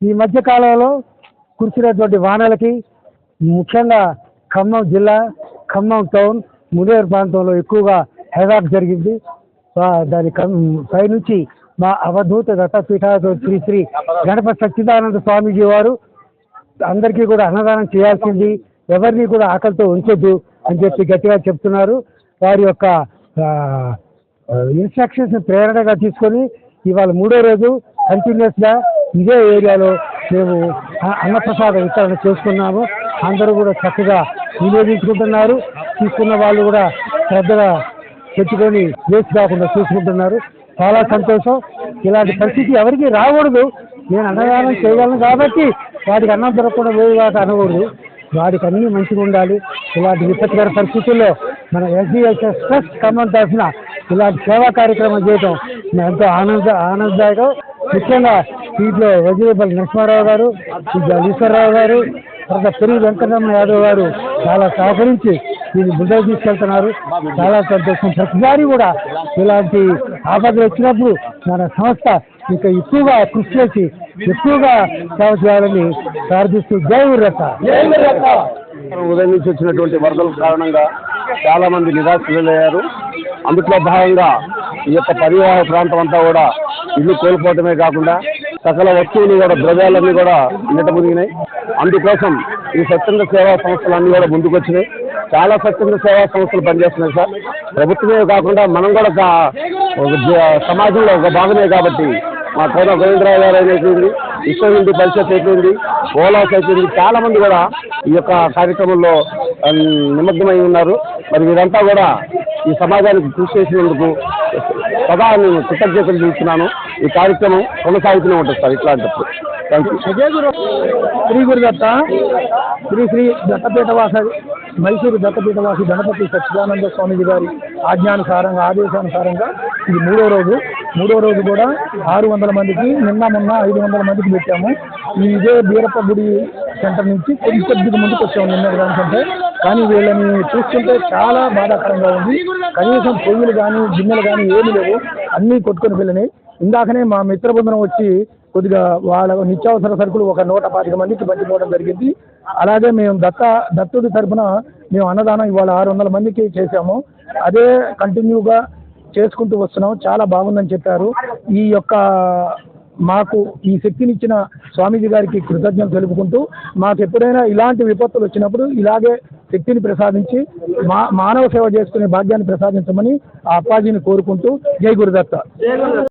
ఈ మధ్య కాలంలో కురిసినటువంటి వానలకి ముఖ్యంగా ఖమ్మం జిల్లా ఖమ్మం టౌన్ ముదేరు ప్రాంతంలో ఎక్కువగా హెరాక్ జరిగింది. దాని పైనుంచి మా అవధూత దత్తపీఠాధ శ్రీ శ్రీ గణపతి సచ్చిదానంద స్వామీజీ వారు అందరికీ కూడా అన్నదానం చేయాల్సింది. ఎవరిని కూడా ఆకలితో ఉంచొద్దు అని చెప్పి గట్టిగా చెప్తున్నారు. వారి యొక్క ఇన్స్ట్రక్షన్స్ ప్రేరణగా తీసుకొని ఇవాళ మూడో రోజు కంటిన్యూస్గా ఇదే ఏరియాలో మేము అన్నప్రసాద వితరణ చేసుకున్నాము. అందరూ కూడా చక్కగా వినియోగించుకుంటున్నారు. తీసుకున్న వాళ్ళు కూడా శ్రద్ధగా పెట్టుకొని వేస్ట్ కాకుండా చూసుకుంటున్నారు. చాలా సంతోషం. ఇలాంటి పరిస్థితి ఎవరికి రాకూడదు. నేను అన్నదానం చేయగలను కాబట్టి వాటికి అన్నం దొరకకుండా పోయి వాటి అనకూడదు వాడికి అన్ని మంచిగా ఉండాలి. ఇలాంటి విపత్కర పరిస్థితుల్లో మన ఎస్డిఎస్ఎస్ ట్రస్ట్ ఖమ్మం తరఫున ఇలాంటి సేవా కార్యక్రమం చేయడం ఎంతో ఆనంద ఆనందదాయకం. ముఖ్యంగా దీంట్లో వజీరపల్లి నరసింహారావు గారు ఈశ్వరరావు గారు తర్వాత పెరుగు వెంకటరమణ యాదవ్ గారు చాలా సహకరించి దీన్ని ముందుకు తీసుకెళ్తున్నారు. చాలా సంతోషం. ప్రతిసారి కూడా ఇలాంటి ఆపదలు వచ్చినప్పుడు మన సంస్థ ఇంకా ఎక్కువగా కృషి చేసి ఎక్కువగా సేవ చేయాలని ప్రార్థిస్తూ జై ఉర్రత ఉదయం నుంచి వచ్చినటువంటి వరదల కారణంగా చాలా మంది నిరాశ్రయులయ్యారు. అందులో భాగంగా ఈ యొక్క పరివాహ ప్రాంతం అంతా కూడా ఇల్లు కోల్పోవటమే కాకుండా సకల వస్తువులు కూడా ద్రవ్యాలన్నీ కూడా నిట మునిగినాయి. అందుకోసం ఈ స్వచ్ఛంద సేవా సంస్థలన్నీ కూడా ముందుకొచ్చినాయి చాలా స్వచ్ఛంద సేవా సంస్థలు పనిచేస్తున్నాయి సార్. ప్రభుత్వమే కాకుండా మనం కూడా సమాజంలో ఒక భాగమే కాబట్టి మా కోన గోవిందరావు గారు అయినటువంటి విశ్వ పరిషత్ అయిపోయింది. ఓలాస్ అయిపోయింది చాలా మంది కూడా ఈ యొక్క కార్యక్రమంలో నిమగ్నమై ఉన్నారు. మరి వీరంతా కూడా ఈ సమాజానికి కృషి చేసినందుకు సదా నేను కృతజ్ఞతలు చూస్తున్నాను ఈ కార్యక్రమం కొనసాగుతూనే ఉంటుంది సార్ ఇట్లాంటప్పుడు. శ్రీ గురుదత్త శ్రీ శ్రీ దత్తపీఠవాస మైసూరు దత్తపీఠవాసి గణపతి సచ్చిదానంద స్వామిజీ గారి ఆజ్ఞానుసారంగా ఆదేశానుసారంగా ఇది మూడో రోజు. మూడో రోజు కూడా ఆరు వందల మందికి నిన్న మొన్న ఐదు వందల మందికి పెట్టాము. ఈ ఇదే బీరప్ప గుడి సెంటర్ నుంచి కొద్ది కొద్దిగా ముందుకు వచ్చాము నిన్న దానికంటే. కానీ వీళ్ళని చూస్తుంటే చాలా బాధాకరంగా ఉంది. కనీసం పొయ్యిలు కానీ గిన్నెలు కానీ ఏమీ లేవు. అన్నీ కొట్టుకొని వెళ్ళినాయి. ఇందాకనే మా మిత్ర బృందం వచ్చి కొద్దిగా వాళ్ళ నిత్యావసర సరుకులు ఒక నూట పాతిక మందికి పంచిపోవడం జరిగింది. అలాగే మేము దత్త దత్తుడి తరఫున మేము అన్నదానం ఇవాళ ఆరు వందల మందికి చేశాము. అదే కంటిన్యూగా చేసుకుంటూ వస్తున్నాం. చాలా బాగుందని చెప్పారు. ఈ యొక్క మాకు ఈ శక్తినిచ్చిన స్వామీజీ గారికి కృతజ్ఞతలు తెలుపుకుంటూ మాకు ఎప్పుడైనా ఇలాంటి విపత్తులు వచ్చినప్పుడు ఇలాగే శక్తిని ప్రసాదించి మా మానవ సేవ చేసుకునే భాగ్యాన్ని ప్రసాదించమని ఆ అప్పాజీని కోరుకుంటూ జై గురుదత్త.